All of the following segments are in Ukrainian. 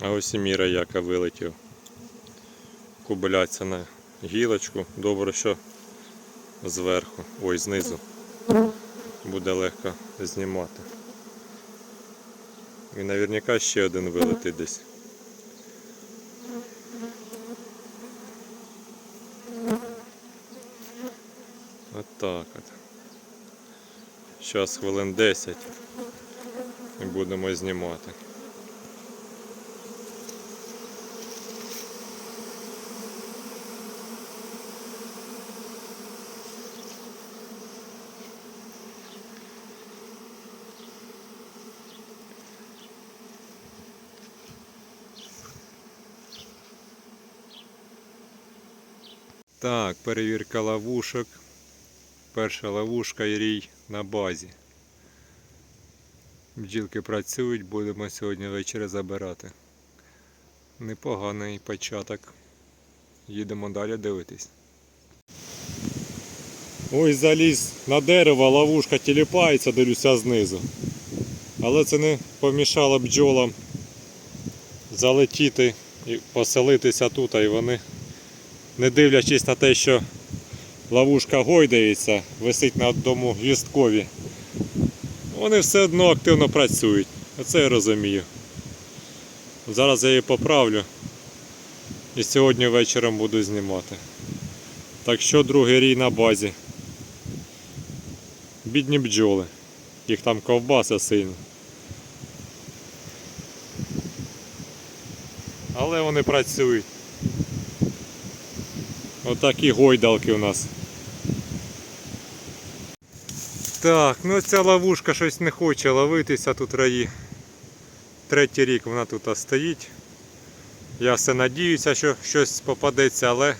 А ось і міра яка вилетів. Кубиляться на гілочку. Добре, що зверху, ой, знизу. Буде легко знімати. І наверняка ще один вилетить десь. От так от. Зараз хвилин 10 і будемо знімати. Так, перевірка ловушок. Перша ловушка і рій на базі. Бджілки працюють, будемо сьогодні ввечері забирати. Непоганий початок. Їдемо далі дивитись. Ось заліз на дерево, ловушка тіліпається, дивлюся знизу. Але це не помішало бджолам залетіти і поселитися тут, і вони, не дивлячись на те, що ловушка гойдається, висить на одному гвісткові. Вони все одно активно працюють. Оце я розумію. Зараз я її поправлю. І сьогодні вечором буду знімати. Так що другий рій на базі. Бідні бджоли. Їх там ковбаса сильно. Але вони працюють. Отакі гойдалки у нас. Так, ну ця ловушка щось не хоче ловитися тут раї. Третій рік вона тут стоїть. Я все надіюся, що щось попадеться, але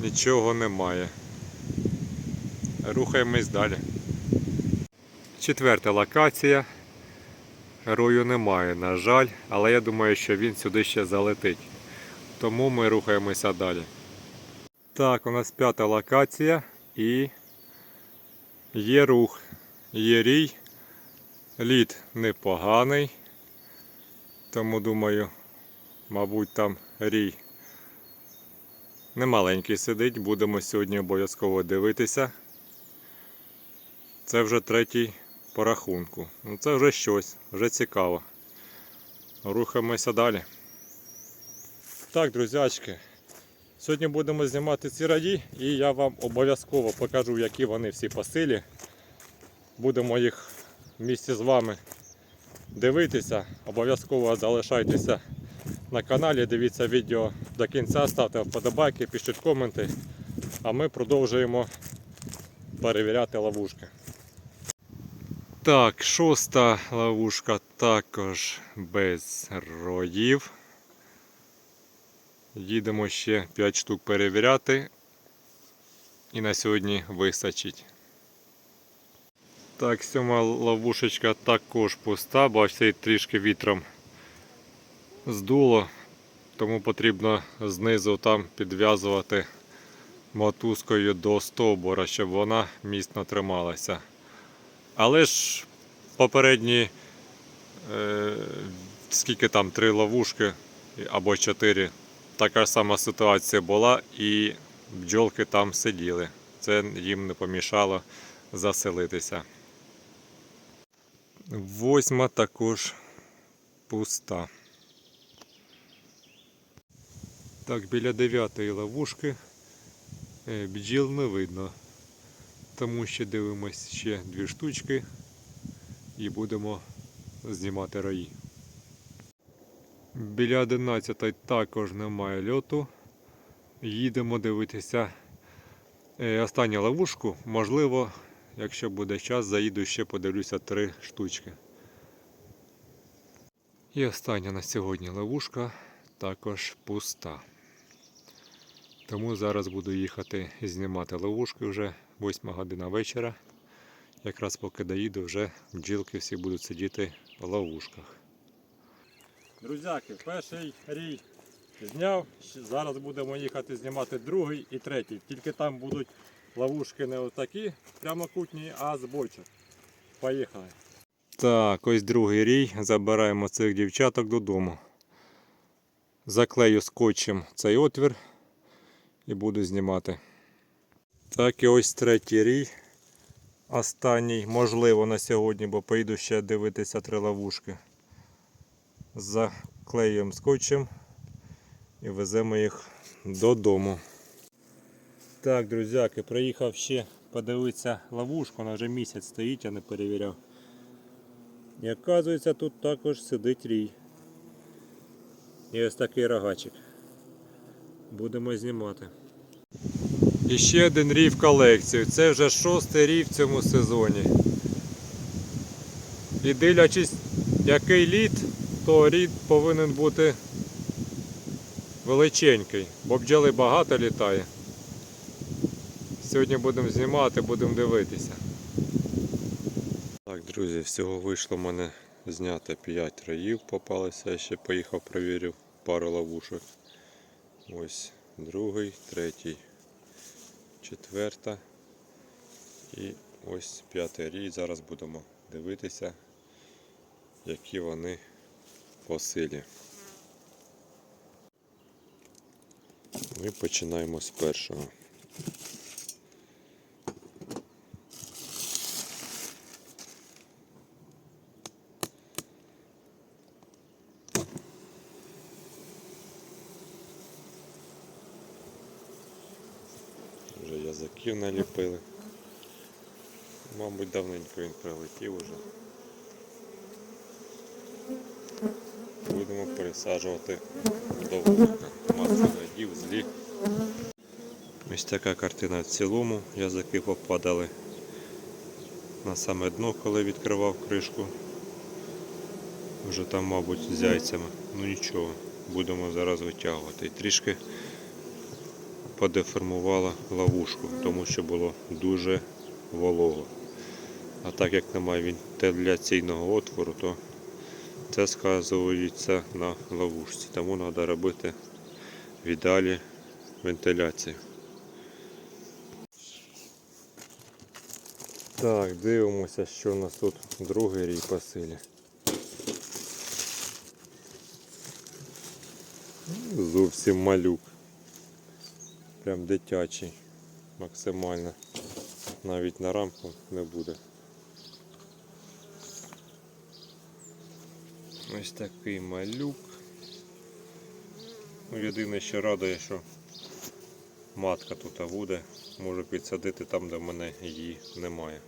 нічого немає. Рухаємось далі. Четверта локація. Рою немає, на жаль, але я думаю, що він сюди ще залетить. Тому ми рухаємося далі. Так, у нас п'ята локація і є рух, є рій. Лід непоганий. Тому думаю, мабуть, там рій немаленький сидить. Будемо сьогодні обов'язково дивитися. Це вже третій по рахунку. Ну це вже щось, вже цікаво. Рухаємося далі. Так, друзячки, сьогодні будемо знімати ці раді і я вам обов'язково покажу, які вони всі по силі. Будемо їх в місті з вами дивитися. Обов'язково залишайтеся на каналі, дивіться відео до кінця, ставте вподобайки, пишіть коменти. А ми продовжуємо перевіряти ловушки. Так, шоста ловушка також без роїв. Їдемо ще 5 штук перевіряти. І на сьогодні вистачить. Так, сьома ловушечка також пуста, бачите, її трішки вітром здуло, тому потрібно знизу там підв'язувати мотузкою до стовбура, щоб вона міцно трималася. Але ж попередні, е, скільки там, три ловушки або чотири, така ж сама ситуація була і бджолки там сиділи. Це їм не помішало заселитися. Восьма також пуста. Так, біля дев'ятої ловушки е, бджіл не видно. Тому ще дивимось ще дві штучки і будемо знімати раї. Біля 11 також немає льоту. Їдемо дивитися е, останню ловушку. Можливо, якщо буде час, заїду ще подивлюся три штучки. І остання на сьогодні ловушка також пуста. Тому зараз буду їхати знімати ловушки вже 8 година вечора. Якраз поки доїду, вже бджілки всі будуть сидіти в ловушках. Друзяки, перший рій зняв. Зараз будемо їхати знімати другий і третій. Тільки там будуть ловушки не отакі прямокутні, а з бочок. Поїхали. Так, ось другий рій. Забираємо цих дівчаток додому. Заклею скотчем цей отвір і буду знімати. Так і ось третій рій. Останній, можливо, на сьогодні, бо поїду ще дивитися три ловушки. Заклеюємо скотчем і веземо їх додому. Так, друзяки, приїхав ще подивитися ловушку, вона вже місяць стоїть, я не перевіряв. І оказується, тут також сидить рій. І ось такий рогачик. Будемо знімати. І ще один рій в колекцію. Це вже шостий рій в цьому сезоні. І дивлячись, який лід, то рід повинен бути величенький, бо бджоли багато літає. Сьогодні будемо знімати, будемо дивитися. Так, друзі, всього вийшло в мене зняти 5 раїв, попалися, я ще поїхав, перевірив пару ловушок. Ось другий, третій, четверта і ось п'ятий рій. Зараз будемо дивитися, які вони по силі. Ми починаємо з першого. Вже язиків наліпили. Мабуть, давненько він прилетів уже. Будемо пересаджувати до вулика. Злі. Ось така картина в цілому. Язики попадали на саме дно, коли відкривав кришку. Вже там, мабуть, з яйцями. Ну нічого, будемо зараз витягувати. І трішки подеформувала ловушку, тому що було дуже волого. А так як немає вентиляційного отвору, то це сказується на ловушці. Тому треба робити в ідеалі вентиляцію. Так, дивимося, що у нас тут другий рій по силі. Зовсім малюк. Прям дитячий. Максимально. Навіть на рамку не буде. Ось такий малюк. Ну, єдине, що радує, що матка тут буде. Можу підсадити там, де в мене її немає.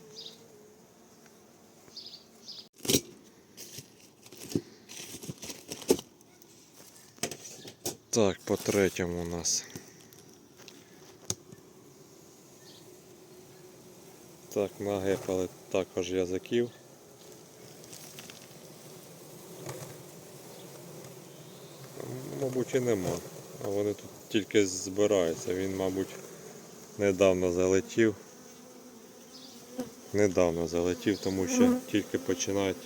Так, по третьому у нас. Так, нагепали також язиків. І нема. А вони тут тільки збираються. Він, мабуть, недавно залетів. Недавно залетів, тому що тільки починають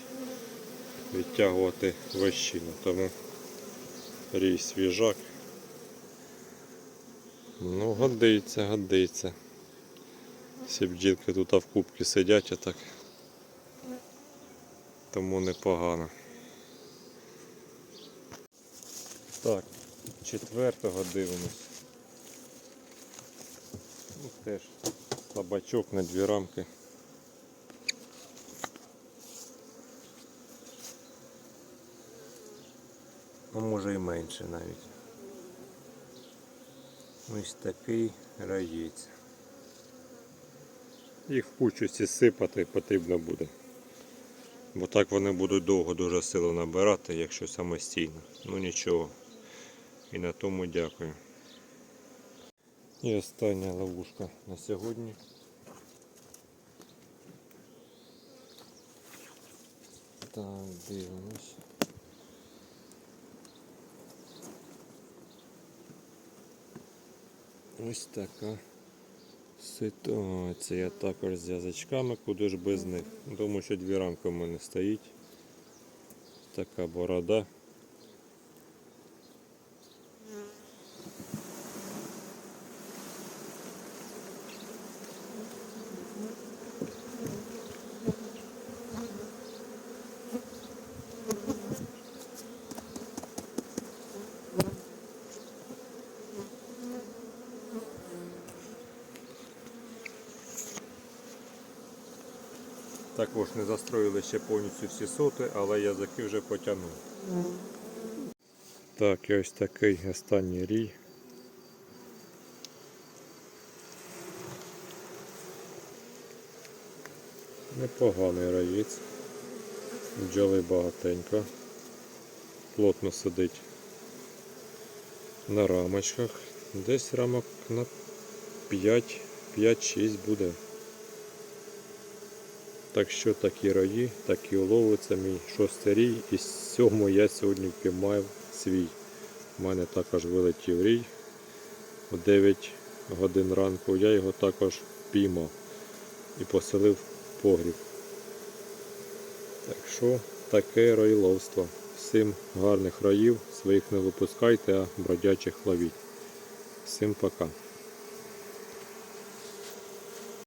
відтягувати вещину. Тому рій свіжак. Ну, годиться, годиться. Всі бджілки тут в кубці сидять отак. Тому непогано. Так, четвертого дивимось. Ну, теж слабачок на дві рамки. Ну, може і менше навіть. Ось такий раєць. Їх в кучусі сипати потрібно буде. Бо так вони будуть довго дуже силу набирати, якщо самостійно. Ну нічого. І на тому дякую. І остання ловушка на сьогодні. Так, дивимось. Ось така ситуація. Також з язичками, куди ж без них. Думаю, що дві рамки в мене стоїть. Така борода. Також не застроїли ще повністю всі соти, але язики вже потягнув. Так, і ось такий останній рій. Непоганий раєць. Бджоли багатенько. Плотно сидить на рамочках. Десь рамок на 5-6 буде. Так що такі раї, такі улови, це мій шостий рій. І з сьомого я сьогодні впіймав свій. У мене також вилетів рій о 9 годин ранку. Я його також впіймав і поселив в погріб. Так що таке ройловство. Всім гарних раїв, своїх не випускайте, а бродячих ловіть. Всім пока.